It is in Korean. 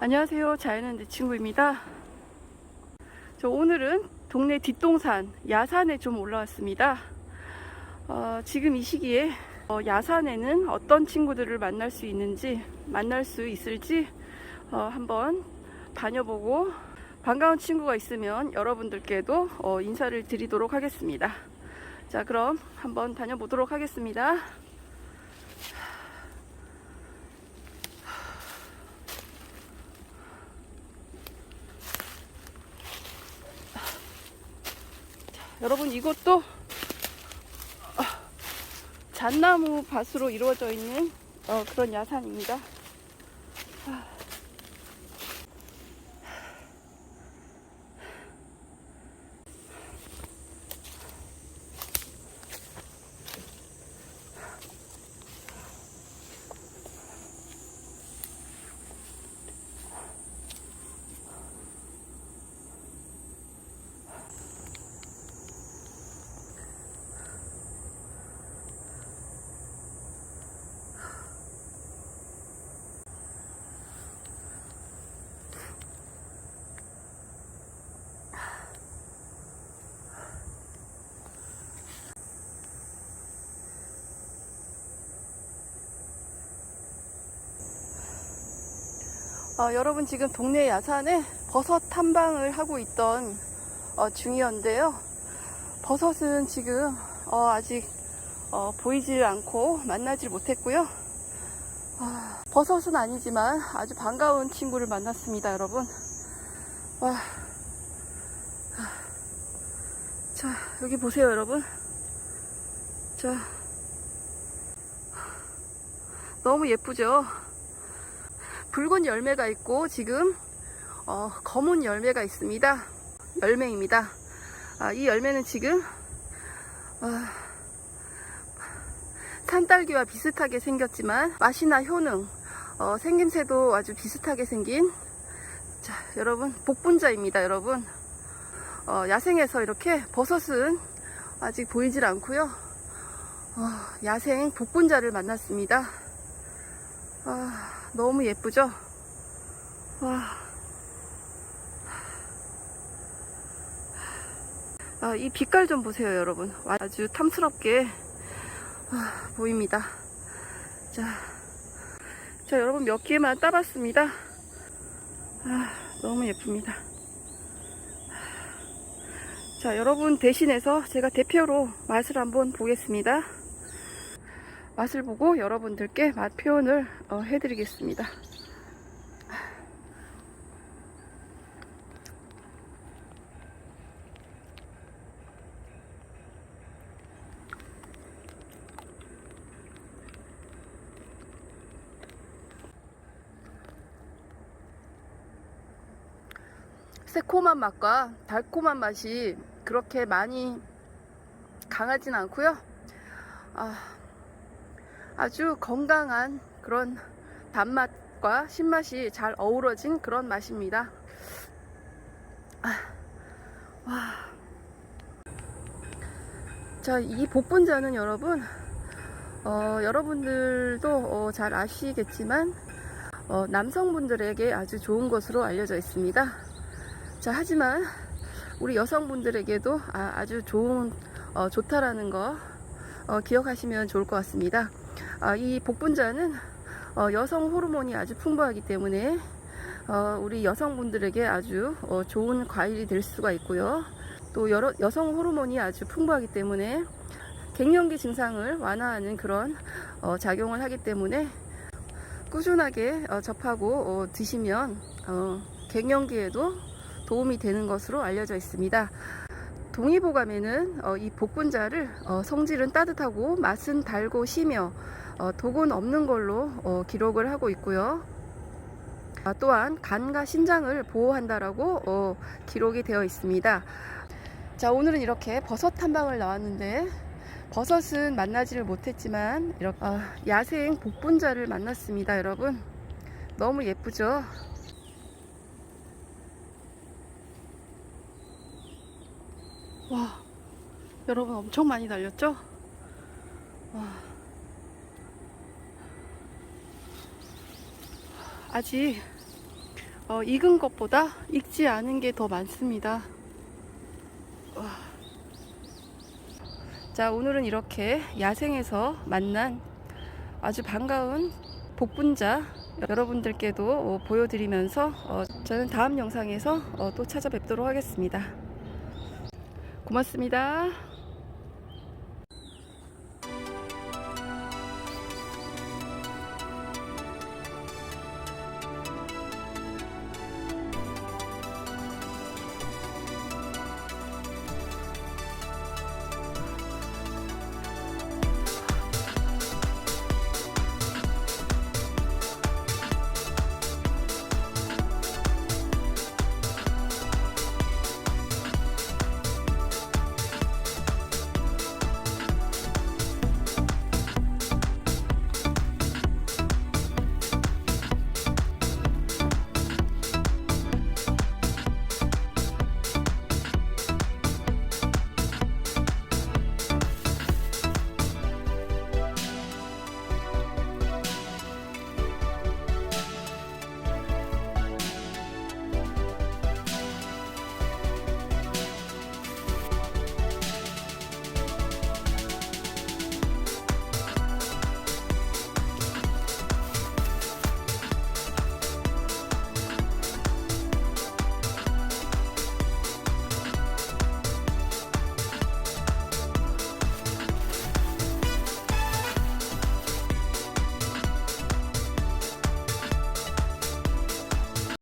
안녕하세요. 자연은 내 친구입니다. 저 오늘은 동네 뒷동산 야산에 좀 올라왔습니다. 어, 지금 이 시기에 어, 야산에는 어떤 친구들을 만날 수 있는지 만날 수 있을지 어, 한번 다녀보고 반가운 친구가 있으면 여러분들께도 어, 인사를 드리도록 하겠습니다. 자, 그럼 한번 다녀보도록 하겠습니다. 여러분 이것도 어, 잣나무 밭으로 이루어져 있는 어, 그런 야산입니다. 어, 여러분 지금 동네 야산에 버섯 탐방을 하고 있던 어, 중이었는데요. 버섯은 지금 어, 아직 어, 보이질 않고 만나질 못했고요. 아, 버섯은 아니지만 아주 반가운 친구를 만났습니다, 여러분. 와. 아. 자, 여기 보세요, 여러분. 자. 너무 예쁘죠? 붉은 열매가 있고 지금 어, 검은 열매가 있습니다. 열매입니다. 아, 이 열매는 지금 아, 산딸기와 비슷하게 생겼지만 맛이나 효능, 어, 생김새도 아주 비슷하게 생긴 자, 여러분 복분자입니다. 여러분 어, 야생에서 이렇게 버섯은 아직 보이질 않고요. 어, 야생 복분자를 만났습니다. 아, 너무 예쁘죠? 와. 아, 이 빛깔 좀 보세요, 여러분. 아주 탐스럽게 아, 보입니다. 자, 자, 여러분 몇 개만 따봤습니다. 아, 너무 예쁩니다. 자, 여러분 대신해서 제가 대표로 맛을 한번 보겠습니다. 맛을 보고 여러분들께 맛 표현을 어, 해드리겠습니다. 새콤한 맛과 달콤한 맛이 그렇게 많이 강하진 않고요. 아, 아주 건강한 그런 단맛과 신맛이 잘 어우러진 그런 맛입니다. 아, 와. 자, 이 복분자는 여러분, 어, 여러분들도 어, 잘 아시겠지만, 어, 남성분들에게 아주 좋은 것으로 알려져 있습니다. 자, 하지만 우리 여성분들에게도 아, 주 좋은, 어, 좋다라는 거 어, 기억하시면 좋을 것 같습니다. 아, 이 복분자는 어, 여성 호르몬이 아주 풍부하기 때문에 어, 우리 여성분들에게 아주 어, 좋은 과일이 될 수가 있고요. 또 여러, 여성 호르몬이 아주 풍부하기 때문에 갱년기 증상을 완화하는 그런 어, 작용을 하기 때문에 꾸준하게 어, 접하고 어, 드시면 어, 갱년기에도 도움이 되는 것으로 알려져 있습니다. 동의보감에는 어, 이 복분자를 어, 성질은 따뜻하고 맛은 달고 시며 어, 독은 없는 걸로 어, 기록을 하고 있고요. 아, 또한 간과 신장을 보호한다라고 어, 기록이 되어 있습니다. 자 오늘은 이렇게 버섯 탐방을 나왔는데 버섯은 만나지를 못했지만 이렇게 어, 야생 복분자를 만났습니다, 여러분. 너무 예쁘죠? 와, 여러분 엄청 많이 달렸죠? 와. 아직 어, 익은 것보다 익지 않은 게 더 많습니다. 와. 자, 오늘은 이렇게 야생에서 만난 아주 반가운 복분자 여러분들께도 어, 보여드리면서 어, 저는 다음 영상에서 어, 또 찾아뵙도록 하겠습니다. 고맙습니다.